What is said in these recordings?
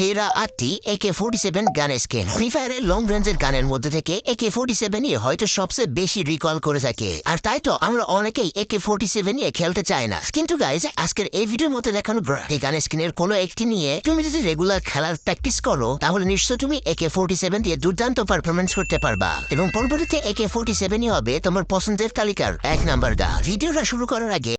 সেরা আটটি AK forty seven gun skin free ফায়ারের লং রেঞ্জের গানের মধ্যে থেকে একে ফোর্টি সেভেনই হয়তো সবচেয়ে বেশি রিকল করে থাকে। আর তাই তো আমরা অনেকেই একে ফোর্টি সেভেন নিয়ে খেলতে চাই না। কিন্তু গাইজ আজকের এই ভিডিওর মধ্যে দেখানো এই গান স্কিনের কোনো একটি নিয়ে তুমি যদি রেগুলার খেলার প্র্যাকটিস করো, তাহলে নিশ্চয় তুমি একে ফোর্টি সেভেন দিয়ে দুর্দান্ত পারফরমেন্স করতে পারবা। এবং পরবর্তীতে একে ফোর্টি সেভেনই হবে তোমার পছন্দের তালিকার এক নাম্বার গা ভিডিওটা শুরু করার আগে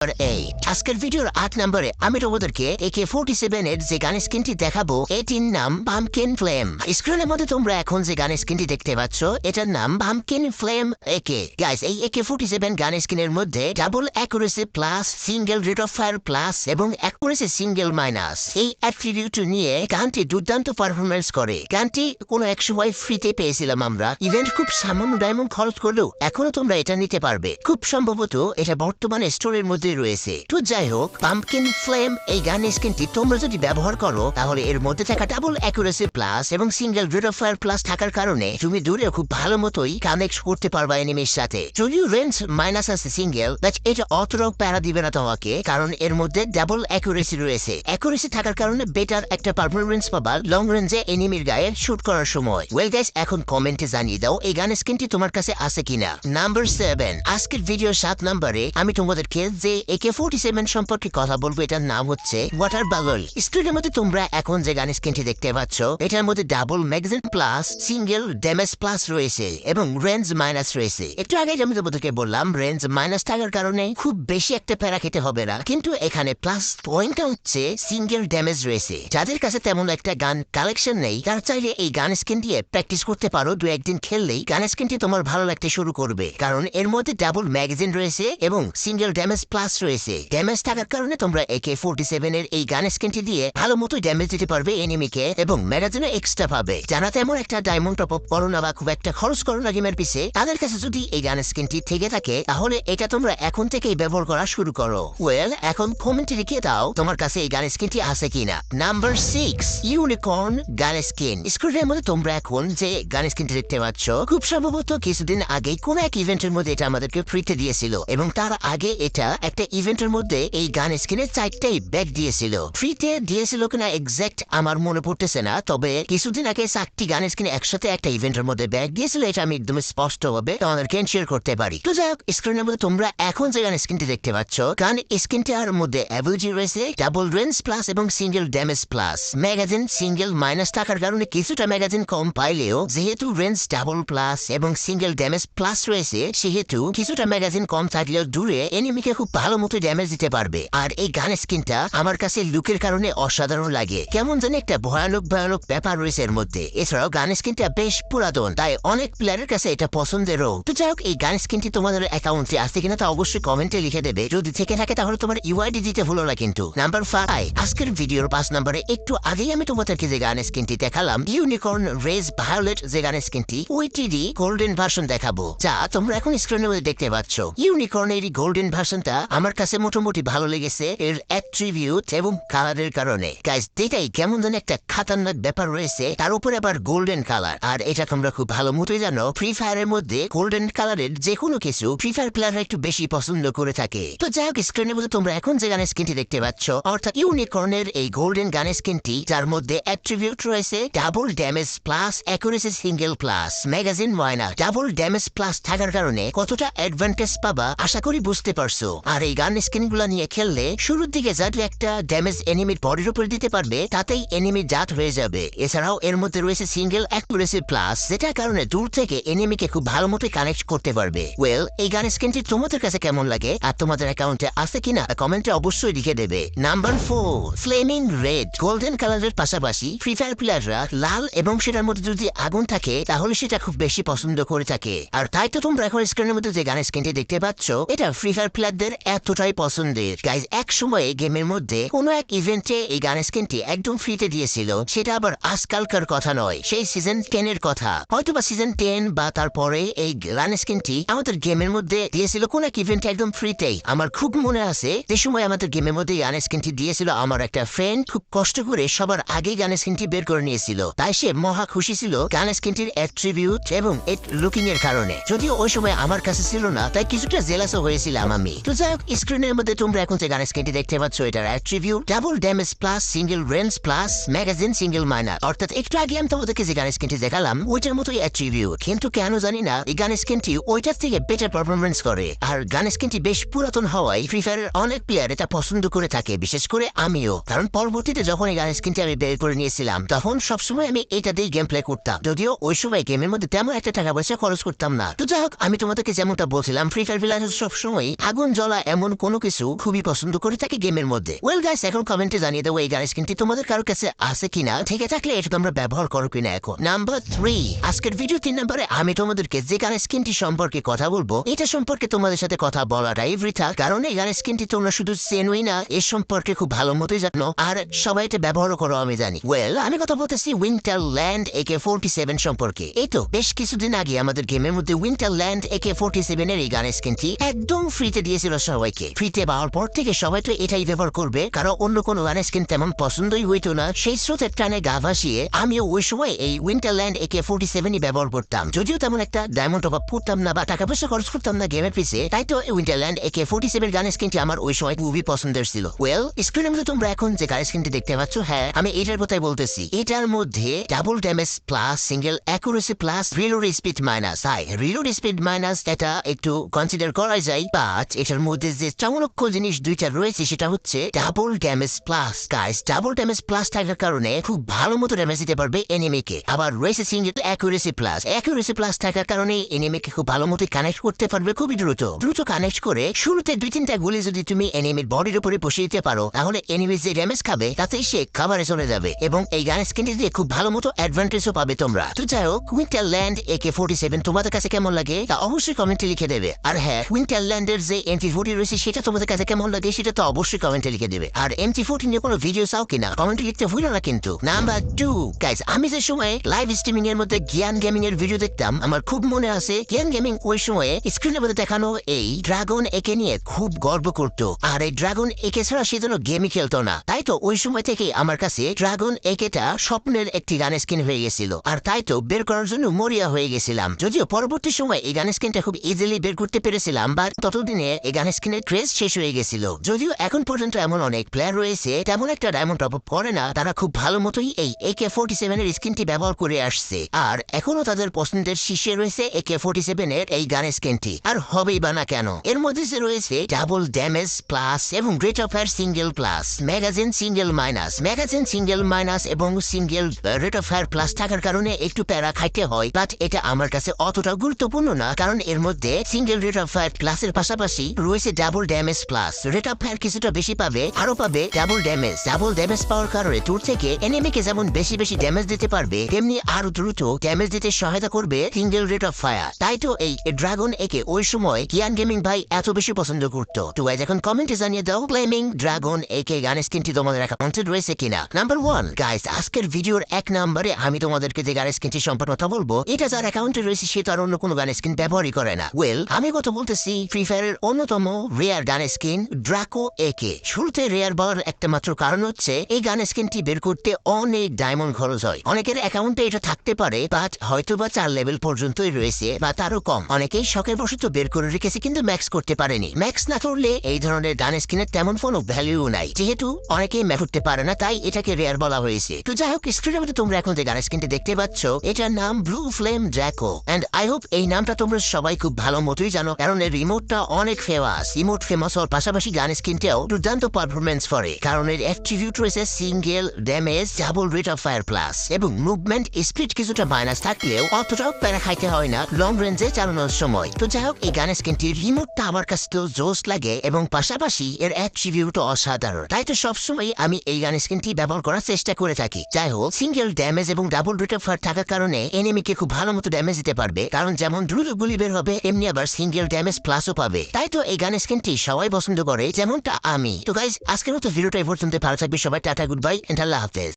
আর এই আজকের ভিডিওর আট নম্বরে আমি তোমাদেরকে একে ফোর্টি সেভেন এর যে গান স্ক্রিনটি দেখাবো, এটির নাম পামকিন ফ্লেম স্ক্রিনের মধ্যে তোমরা এখন যে গান স্ক্রিনটি দেখতে পাচ্ছ, এটার নাম পামকিন ফ্লেম একে গাইস এই একে ফোর্টি সেভেন গান স্ক্রিনের মধ্যে double accuracy plus single rate of fire plus এবং অ্যাকুরেসি সিঙ্গেল মাইনাস এই অ্যাট্রিবিউট নিয়ে গানটি দুর্দান্ত পারফরমেন্স করে। গানটি কোনো এক সময় ফ্রিতে পেয়েছিলাম আমরা। ইভেন্ট খুব সামান্য ডায়মন্ড খরচ করলেও এখনও তোমরা এটা নিতে পারবে। খুব সম্ভবত এটা বর্তমানে স্টোরের মধ্যে রয়েছে। তো যাই হোক পাম্পকিন ফ্লেম এই গান স্কিনটি তোমরা যদি ব্যবহার করো, তাহলে এর মধ্যে থাকা ডাবল অ্যাকুরেসি প্লাস এবং সিঙ্গেল রেড অফ প্লাস থাকার কারণে তুমি দূরে খুব ভালো মতোই কানেক্ট করতে পারবা এনিমির সাথে। যদিও রেঞ্জ মাইনাস আছে সিঙ্গেল বাট এটা অতটাও প্যারা দিবে না তোমাকে, কারণ এর মধ্যে ডাবল অ্যাকুরেসি রয়েছে। অ্যাকুরেসি থাকার কারণে বেটার একটা পারফরমেন্স পাবা লং রেঞ্জে এনিমির গায়ে শুট করার সময়। ওয়েল গাইস এখন কমেন্টে জানিয়ে দাও, এই গান স্কিনটি তোমার কাছে আছে কিনা? নাম্বার সেভেন আজকের ভিডিও সাত নাম্বারে আমি তোমাদেরকে যে একে ফোর্টি সেভেন সম্পর্কে কথা বলব, এটার নাম হচ্ছে ওয়াটার বাগল স্ক্রিনের মধ্যে তোমরা এখন যে গান স্ক্রিনটি দেখতে পাচ্ছ, এটার মধ্যে double magazine plus single damage plus রয়েছে এবং রেঞ্জ মাইনাস রয়েছে। একটু আগে আমি তোমাদেরকে বললাম রেঞ্জ মাইনাস থাকার কারণে খুব বেশি একটা প্যারা খেতে হবে না, কিন্তু এখানে প্লাস পয়েন্টটা হচ্ছে সিঙ্গেল ড্যামেজ রয়েছে। যাদের কাছে তেমন একটা গান কালেকশন নেই, তারা চাইলে এই গান স্কিন দিয়ে প্র্যাকটিস করতে পারো, দু একদিন খেললেই গান স্কিনটি তোমার ভালো লাগতে শুরু করবে। কারণ এর মধ্যে ডাবল ম্যাগাজিন রয়েছে এবং সিঙ্গেল ড্যামেজ প্লাস রয়েছে। ড্যামেজ থাকার কারণে তোমরা একে ফোর্টি সেভেন এর এই গান স্কিনটি দিয়ে ভালো মতো ড্যামেজ দিতে পারবে এনিমিকে এবং ম্যাগাজিনও এক্সট্রা পাবে। যারা তেমন একটা ডায়মন্ড টপ করো না বা খুব একটা খরচ করো না গেমের পিছে তাদের কাছে যদি এই গান স্কিনটি থেকে থাকে, তাহলে এটা তোমরা এখন থেকেই ব্যবহার করা শুরু করো। ওয়েল এখন কমেন্টে লিখে দাও তোমার কাছে এই গান স্কিনটি আছে কিনা। Number six unicorn gun skin স্ক্রিনের মধ্যে তোমরা এখন যে গান স্কিনটি দেখতে পাচ্ছ, খুব সম্ভবত কিছুদিন আগে কোন এক ইভেন্টের মধ্যে এটা আমাদেরকে ফ্রিতে দিয়েছিল এবং তার আগে এটা একটা ইভেন্টের মধ্যে এই গান স্কিনে চারটাই ব্যাগ দিয়েছিল। ফ্রিতে দিয়েছিল কিনা এক্সাক্ট আমার মনে পড়তেছে না, তবে কিছুদিন আগে চারটি গান স্কিনে একসাথে একটা ইভেন্টের মধ্যে ব্যাগ দিয়েছিল, এটা আমি একদম স্পষ্ট ভাবে তোমাদেরকে শেয়ার করতে পারি। তো যাই হোক স্ক্রিনের মধ্যে তোমরা এখন যে গান স্কিনটি দেখতে পাচ্ছ, গান স্কিনটার মধ্যে অ্যাবিলিটি রয়েছে ডাবল রেঞ্জ প্লাস এবং single damage plus magazine single minus থাকার কারণে কিছুটা ম্যাগাজিন কম পাইলেও, যেহেতু রেঞ্জ ডাবল প্লাস এবং সিঙ্গেল ড্যামেজ প্লাস রয়েছে, সেহেতু কিছুটা ম্যাগাজিন কম থাকলেও দূরে এনিমিকে খুব ভালো মতো ড্যামেজ দিতে পারবে। আর এই গান স্কিনটা আমার কাছে লুকের কারণে অসাধারণ লাগে। কেমন জানি একটা ভয়ানক ভয়ানক ব্যাপার রয়েছে এর মধ্যে। এছাড়াও গান স্কিনটা বেশ পুরাতন, তাই অনেক প্লেয়ারের কাছে এটা পছন্দেরও তো যাই হোক, এই গান স্কিনটি তোমাদের অ্যাকাউন্টে আছে কিনা তা অবশ্যই কমেন্টে লিখে দেবে। যদি থেকে থাকে তাহলে তোমার ইউআইডি দিতে ভুলো না কিন্তু। নাম্বার ফাইভ আজকের ভিডিওর পাঁচ নম্বরে একটু আগেই আমি তোমাদেরকে যে গান স্কিনটি দেখালাম ইউনিকর্ন রেজ ভায়োলেট যে গান স্কিনটি ওইটিডি গোল্ডেন ভার্সন দেখাবো। যা তোমরা এখন স্ক্রিনের মধ্যে দেখতে পাচ্ছ। ইউনিকর্ন এই গোল্ডেন ভার্সনটা আমার কাছে মোটামুটি ভালো লেগেছে এর অ্যাট্রিবিউট এবং কালারের কারণে। গাইজ এটাই কেমন যেন একটা খাতারনাক ব্যাপার রয়েছে, তার উপরে আবার গোল্ডেন কালার আর এটা তোমরা খুব ভালো মতোই জানো ফ্রি ফায়ারের মধ্যে গোল্ডেন কালারের যে কোনো কিছু ফ্রি ফায়ার প্লেয়াররা একটু বেশি পছন্দ করে থাকে। তো যাই হোক স্ক্রিনের মধ্যে তোমরা এখন যে গানের স্কিনটি দেখতে পাচ্ছ, অর্থাৎ ইউনিকর্নের এই গোল্ডেন গানের স্কিনটি যার মধ্যে অ্যাট্রিবিউট রয়েছে double damage plus accuracy single plus magazine minus double damage plus থাকার কারণে কতটা অ্যাডভান্টেজ পাবা, আশা করি বুঝতে পারছ। আর এই গান স্কিনগুলো নিয়ে খেললে শুরুর দিকে যাতে একটা ড্যামেজ এনিমির বডির উপর দিতে পারবে, তাতেই এনিমি জাত হয়ে যাবে। এছাড়াও এর মধ্যে রয়েছে সিঙ্গেল অ্যাকুরেসি প্লাস যেটার কারণে দূর থেকে এনিমিকে খুব ভালো মতো কানেক্ট করতে পারবে। ওয়েল এই গানের স্কিনটি তোমাদের কাছে কেমন লাগে আর তোমাদের অ্যাকাউন্টে আছে কিনা, কমেন্টে অবশ্যই লিখে দেবে। Number four flaming red golden কালারের পাশাপাশি ফ্রি ফায়ার প্লেয়াররা লাল এবং সেটার মধ্যে যদি আগুন থাকে, তাহলে সেটা খুব বেশি পছন্দ করে থাকে। আর তাই তো তোমরা এখন স্ক্রিনের মধ্যে যে গানের স্ক্রিনটি দেখতে পাচ্ছ, এটা ফ্রি ফায়ার প্লেয়ারদের এতটাই পছন্দ পছন্দের। গাইজ এক সময়ে গেমের মধ্যে কোনো এক ইভেন্টে এই গান স্কিনটি একদম ফ্রিতে দিয়েছিল। সেটা আবার আজকালকার কথা নয়, সেই সিজন টেন এর কথা। হয়তো বা সিজন টেন বা তারপরে এই গান স্কিনটি আমাদের গেমের মধ্যে দিয়েছিল, কোন এক ইভেন্ট একদম ফ্রিতেই আমার খুব মনে আছে, যে সময় আমাদের গেমের মধ্যে গান স্কিনটি দিয়েছিল, আমার একটা ফ্রেন্ড খুব কষ্ট করে সবার আগে গান স্কিনটি বের করে নিয়েছিল। তাই সে মহা খুশি ছিল গান স্কিনটির অ্যাট্রিবিউট এবং এর লুকিং এর কারণে। যদিও ওই সময় আমার কাছে ছিল না, তাই কিছুটা জেলাসও হয়েছিলাম আমি। তো যাই হোক স্ক্রিনের মধ্যে তোমরা এখন যে গান স্কিনটি দেখতে পাচ্ছ, এটার attribute double damage plus single range plus magazine single minus অর্থাৎ একটু আগে আমি তোমাদেরকে যে গান স্কিনটি দেখালাম, ওইটার মতোই অ্যাট্রিবিউট কিন্তু কেন জানি না, এই গান স্কিনটি ওইটার থেকে বেটার পারফরমেন্স করে। আর গান স্কিনটি বেশ পুরাতন হওয়ায় ফ্রি ফায়ারের অনেক প্লেয়ার এটা পছন্দ করে থাকে, বিশেষ করে আমিও। কারণ পরবর্তীতে যখন এই গান স্কিনটি আমি বের করে নিয়েছিলাম, তখন সবসময় আমি এটা দিয়ে গেম প্লে করতাম। যদিও ওই সময় গেমের মধ্যে তেমন একটা টাকা পয়সা খরচ করতাম না। তো যাই হোক, আমি তোমাদেরকে যেমনটা বলছিলাম ফ্রি ফায়ার প্লেয়ার সবসময় আগুন জ্বলা এমন কোনো কিছু খুবই পছন্দ করে থাকে গেমের মধ্যে। ওয়েল গাইস এখন কমেন্টে জানিয়ে দেবো, এই গান স্কিনটি তোমাদের কারও কাছে আছে কিনা? থেকে থাকলে এটা তোমরা ব্যবহার করো কিনা এখন? নাম্বার থ্রি আজকের ভিডিও তিন নম্বরে আমি তোমাদেরকে যে গান স্কিনটি সম্পর্কে কথা বলব, এটা সম্পর্কে তোমাদের সাথে কথা বলাটাই বৃথা। কারণ এই গান স্কিনটি তোমরা শুধু চেনই না, এর সম্পর্কে খুব ভালো মতোই জানো। আর সবাই এটা ব্যবহারও করো, আমি জানি। ওয়েল আমি কথা বলতেছি winter land AK forty seven সম্পর্কে। এই তো, বেশ কিছুদিন আগে আমাদের গেমের মধ্যে winter land AK forty seven এর এই গান স্কিনটি একদম ফ্রিতে দিয়েছিল সবাইকে। ফ্রিতে পাওয়ার পর থেকে সবাই তো এটাই ব্যবহার করবে, কারণ অন্য কোনো গান স্কিন তেমন পছন্দই হইতো না। সেই স্রোতের টানে গা ভাসিয়ে আমিও ওই সময় এই উইন্টার ল্যান্ড একে ফোরটি সেভেনই ব্যবহার করতাম। যদিও তেমন একটা ডায়মন্ড অভাব করতাম না বা টাকা পয়সা খরচ করতাম না গেমের পিছে, তাই তো winter land AK forty seven gun স্কিনটি আমার ওই সময় খুবই পছন্দের ছিল। ওয়েল স্ক্রিনের মধ্যে তোমরা এখন যে গান স্কিনটি দেখতে পাচ্ছ হ্যাঁ আমি এটার কথাই বলতেছি। এটার মধ্যে double damage plus single accuracy plus reload speed minus high reload speed minus এটা একটু কনসিডার করা যায় বাট এটার মধ্যে যে চামলক্ষ জিনিস দুইটা রয়েছে, সেটা হচ্ছে double damage plus guys double damage plus থাকার কারণে খুব ভালো মতো ড্যামেজ দিতে পারবে এনিমিকে আবার রয়েছে single accuracy plus accuracy plus থাকার কারণে এনিমিকে খুব ভালো মতো কানেক্ট করতে পারবে খুবই দ্রুত। দ্রুত কানেক্ট করে শুরুতে দুই তিনটা গুলি যদি তুমি এনিমির বডির উপরে বসিয়ে দিতে পারো, তাহলে এনিমি যে ড্যামেজ খাবে, তাতে সে খাবারে চলে যাবে এবং এই গান স্কিনটি দিয়ে খুব ভালো মতো অ্যাডভান্টেজও পাবে তোমরা। তো যাই হোক winter land AK forty seven তোমাদের কাছে কেমন লাগে? তা অবশ্যই কমেন্টে লিখে দেবে। আর হ্যাঁ উইন্টার ল্যান্ডের যে এমটি ফোর্টি রয়েছে, সেটা তোমাদের কাছে কেমন লাগে সেটা তো অবশ্যই কমেন্টে লিখে দেবে। আর এমটি ফোর্টি নিয়ে কোনো ভিডিও চাও কিনা, কমেন্টে লিখতে ভুলো না কিন্তু। নাম্বার টু গাইজ আমি যে সময় লাইভ স্ট্রিমিং এর মধ্যে জ্ঞান গেমিং এর ভিডিও দেখতাম, আমার খুব মনে আছে জ্ঞান গেমিং ওই সময়ে স্ক্রিনের মধ্যে দেখানো এই ড্রাগন একে নিয়ে খুব গর্ব করতো। আর এই ড্রাগন একে ছাড়া সে যেন গেমই খেলতো না। তাই তো ওই সময় থেকে আমার কাছে ড্রাগন একেটা স্বপ্নের একটি গান স্কিন হয়ে গেছিল। আর তাই তো বের করার জন্য মরিয়া হয়ে গেছিলাম। যদিও পরবর্তী সময় এই গান স্কিনটা খুব ইজিলি বের করতে পেরেছিলাম বা ততদিনে এই গান স্কিনের ক্রেজ শেষ হয়ে গেছিল। যদিও এখন পর্যন্ত এমন অনেক প্লেয়ার রয়েছে, তেমন একটা ডায়মন্ড টপ করে না, তারা খুব ভালো মতোই এই একে ফোর্টি সেভেন এর স্কিনটি ব্যবহার করে আসছে। আর এখনও তাদের পছন্দের শীর্ষে রয়েছে একে ফোর্টি সেভেন এর এই গান স্কিনটি আর হবেই বা না কেন? এর মধ্যে যে রয়েছে ডাবল ড্যামেজ প্লাস এবং rate of fire single plus magazine single minus magazine single minus এবং single rate of fire plus থাকার কারণে একটু প্যারা খাইতে হয়। বাট এটা আমার কাছে অতটা গুরুত্বপূর্ণ না, কারণ এর মধ্যে সিঙ্গেল রেট অফ ফায়ার প্লাসের পাশাপাশি রয়েছে double damage plus rate fire কিছুটা বেশি পাবে আরও পাবে ডাবল ড্যামেজ ডাবল ড্যামেজ পাওয়ার কারণে দূর থেকে এনিমিকে যেমন বেশি বেশি ড্যামেজ দিতে পারবে, তেমনি আরও দ্রুত ড্যামেজ দিতে সহায়তা করবে সিঙ্গেল রেট অফ ফায়ার তাই তো এই ড্রাগন একে ওই সময় কিয়ান গেমিং ভাই এত বেশি পছন্দ করতো। তো গাইজ এখন কমেন্টে জানিয়ে দাও প্লেমিং ড্রাগন একে গান স্কিনটি তোমাদের অ্যাকাউন্টে রয়েছে কিনা? নাম্বার ওয়ান গাইজ আজকের ভিডিওর এক নম্বরে আমি তোমাদেরকে যে গান স্কিনটি সম্পর্কে কথা বলব, এটা যার অ্যাকাউন্টে রয়েছে সে তার অন্য কোনো গান স্কিন ব্যবহারই করে না। ওয়েল আমি কথা বলতেছি ফ্রি ফায়ারের অন্যতম রেয়ার গান স্কিন ড্রাকো একে শুরুতে রেয়ার পাওয়ার একটা মাত্র কারণ হচ্ছে, এই গান স্কিনটি বের করতে অনেক ডায়মন্ড খরচ হয়। অনেকের অ্যাকাউন্টে এটা থাকতে পারে বাট হয়তো বা চার লেভেল পর্যন্তই রয়েছে, বা তারও কম। অনেকেই শখের বশত বের করে রেখেছে, কিন্তু ম্যাক্স করতে পারেনি। ম্যাক্স না করলে এই ধরনের গান স্কিনের তেমন কোনো ভ্যালু নাই। যেহেতু অনেকেই ম্যাপ করতে পারে না, তাই এটাকে রেয়ার বলা হয়েছে। তো যাই হোক স্ক্রিনের মধ্যে তোমরা এখন যে গান স্কিনটি দেখতে পাচ্ছ, এটার নাম blue flame Draco and I hope এই নামটা তোমরা সবাই খুব ভালো মতোই জানো, কারণ এর রিমোটটা অনেক ফেমাস রিমোট ফেমাস হওয়ার পাশাপাশি গান স্কিনটাও দুর্দান্ত পারফরমেন্স করে, কারণ এর অ্যাট্রিবিউট রয়েছে single damage double rate of fire plus এবং মুভমেন্ট স্পিড কিছুটা মাইনাস থাকলেও অতটাও প্যারা খাইতে হয় না লং রেঞ্জে চালানোর সময়। তো যাই হোক, এই গান স্কিনটির রিমোটটা আমার কাছে তো জোস লাগে, এবং পাশাপাশি এর অ্যাট্রিবিউট অসাধারণ। তাই তো সবসময় আমি এই গান স্কিনটি ব্যবহার করার চেষ্টা করে থাকি। যাই হোক সিঙ্গেল ড্যামেজ এবং ডাবল রেট অফ ফায়ার থাকার কারণে এনিমিকে খুব ভালো মতো ড্যামেজ দিতে পারবে, কারণ যেমন দ্রুত গুলি বের হবে, এমনি আবার সিঙ্গেল ড্যামেজ প্লাসও পাবে। তাই তো এই গান স্কিনটি সবাই সবাই পছন্দ করে, যেমনটা আমি। তো গাইজ আজকের মতো ভিডিওটা এই পর্যন্ত ভালো থাকবে সবাই। টাটা গুড বাই এন্ড আল্লাহ হাফেজ।